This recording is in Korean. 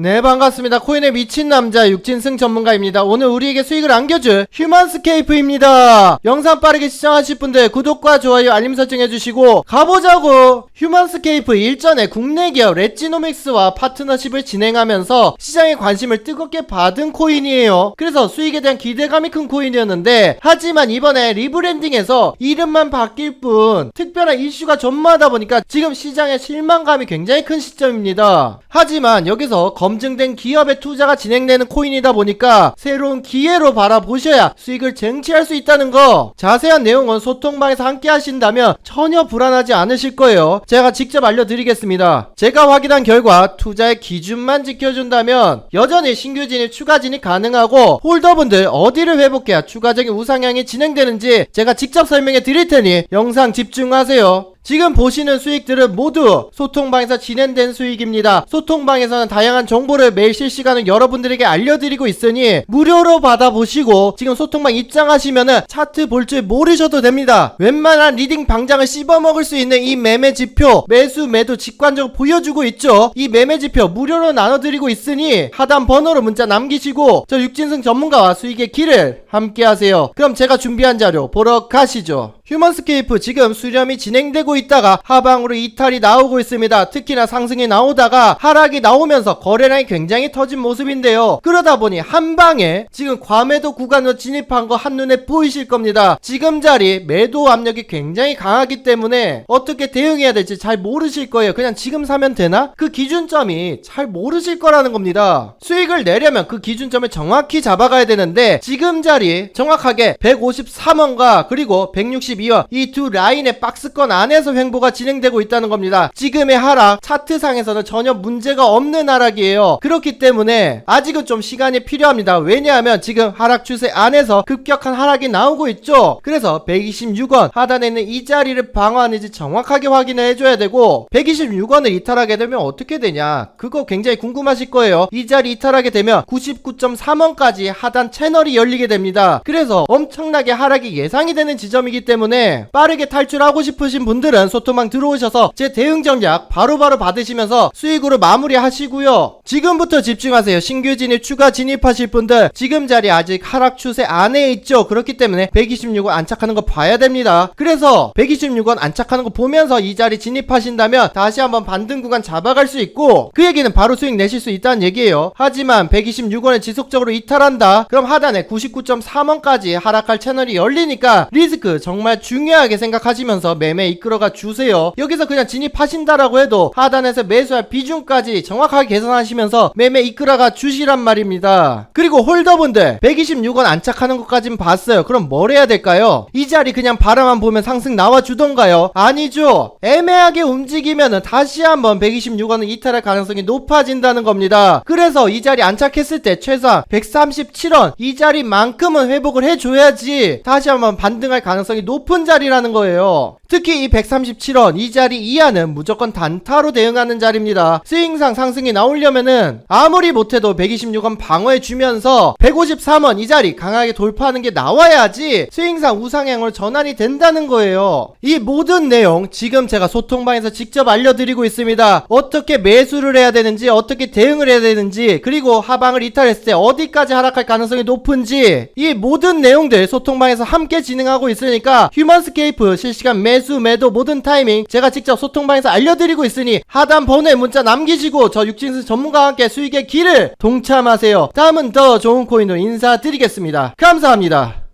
네 반갑습니다. 코인에 미친 남자 육진승 전문가입니다. 오늘 우리에게 수익을 안겨줄 휴먼스케이프입니다. 영상 빠르게 시청하실 분들 구독과 좋아요 알림 설정 해주시고 가보자고! 휴먼스케이프 일전에 국내 기업 레지노믹스와 파트너십을 진행하면서 시장의 관심을 뜨겁게 받은 코인이에요. 그래서 수익에 대한 기대감이 큰 코인이었는데 하지만 이번에 리브랜딩에서 이름만 바뀔 뿐 특별한 이슈가 전무하다 보니까 지금 시장의 실망감이 굉장히 큰 시점입니다. 하지만 여기서 검 증된 기업의 투자가 진행되는 코인이다 보니까 새로운 기회로 바라보셔야 수익을 쟁취할 수 있다는 거. 자세한 내용은 소통방에서 함께 하신다면 전혀 불안하지 않으실 거예요. 제가 직접 알려드리겠습니다. 제가 확인한 결과 투자의 기준만 지켜준다면 여전히 신규 진입 추가 진입 가능하고 홀더분들 어디를 회복해야 추가적인 우상향이 진행되는지 제가 직접 설명해 드릴 테니 영상 집중하세요 지금 보시는 수익들은 모두 소통방에서 진행된 수익입니다. 소통방에서는 다양한 정보를 매일 실시간으로 여러분들에게 알려드리고 있으니 무료로 받아보시고 지금 소통방 입장하시면은 차트 볼 줄 모르셔도 됩니다. 웬만한 리딩 방장을 씹어먹을 수 있는 이 매매 지표 매수 매도 직관적으로 보여주고 있죠. 이 매매 지표 무료로 나눠드리고 있으니 하단 번호로 문자 남기시고 저 육진승 전문가와 수익의 길을 함께 하세요. 그럼 제가 준비한 자료 보러 가시죠. 휴먼스케이프 지금 수렴이 진행되고 있다가 하방으로 이탈이 나오고 있습니다. 특히나 상승이 나오다가 하락이 나오면서 거래량이 굉장히 터진 모습인데요. 그러다 보니 한 방에 지금 과매도 구간으로 진입한 거 한눈에 보이실 겁니다. 지금 자리 매도 압력이 굉장히 강하기 때문에 어떻게 대응해야 될지 잘 모르실 거예요. 그냥 지금 사면 되나? 그 기준점이 잘 모르실 거라는 겁니다. 수익을 내려면 그 기준점을 정확히 잡아가야 되는데 지금 자리 정확하게 153원과 그리고 162원 이두 라인의 박스권 안에서 횡보가 진행되고 있다는 겁니다. 지금의 하락 차트상에서는 전혀 문제가 없는 하락이에요. 그렇기 때문에 아직은 좀 시간이 필요합니다. 왜냐하면 지금 하락 추세 안에서 급격한 하락이 나오고 있죠. 그래서 126원 하단에 있는 이 자리를 방어하는지 정확하게 확인을 해줘야 되고 126원을 이탈하게 되면 어떻게 되냐 그거 굉장히 궁금하실 거예요. 이 자리 이탈하게 되면 99.3원까지 하단 채널이 열리게 됩니다. 그래서 엄청나게 하락이 예상이 되는 지점이기 때문에 빠르게 탈출하고 싶으신 분들은 소토망 들어오셔서 제 대응 전략 바로바로 받으시면서 수익으로 마무리하시고요. 지금부터 집중하세요. 신규 진입 추가 진입하실 분들 지금 자리 아직 하락 추세 안에 있죠. 그렇기 때문에 126원 안착하는 거 봐야 됩니다. 그래서 126원 안착하는 거 보면서 이 자리 진입하신다면 다시 한번 반등 구간 잡아갈 수 있고 그 얘기는 바로 수익 내실 수 있다는 얘기예요. 하지만 126원을 지속적으로 이탈한다. 그럼 하단에 99.3원까지 하락할 채널이 열리니까 리스크 정말 중요하게 생각하시면서 매매 이끌어가 주세요. 여기서 그냥 진입하신다라고 해도 하단에서 매수할 비중까지 정확하게 계산하시면서 매매 이끌어가 주시란 말입니다. 그리고 홀더분들 126원 안착하는 것까진 봤어요. 그럼 뭘 해야 될까요? 이 자리 그냥 바라만 보면 상승 나와 주던가요? 아니죠. 애매하게 움직이면은 다시 한번 126원을 이탈할 가능성이 높아진다는 겁니다. 그래서 이 자리 안착했을 때 최소한 137원 이 자리만큼은 회복을 해줘야지 다시 한번 반등할 가능성이 높은 자리라는 거예요. 특히 이 137원 이 자리 이하는 무조건 단타로 대응하는 자리입니다. 스윙상 상승이 나오려면은 아무리 못해도 126원 방어해 주면서 153원 이 자리 강하게 돌파하는 게 나와야지 스윙상 우상향으로 전환이 된다는 거예요. 이 모든 내용 지금 제가 소통방에서 직접 알려드리고 있습니다. 어떻게 매수를 해야 되는지 어떻게 대응을 해야 되는지 그리고 하방을 이탈했을 때 어디까지 하락할 가능성이 높은지 이 모든 내용들 소통방에서 함께 진행하고 있으니까 휴먼스케이프 실시간 매수 매도 모든 타이밍 제가 직접 소통방에서 알려드리고 있으니 하단 번호에 문자 남기시고 저 육진수 전문가와 함께 수익의 길을 동참하세요. 다음은 더 좋은 코인으로 인사드리겠습니다. 감사합니다.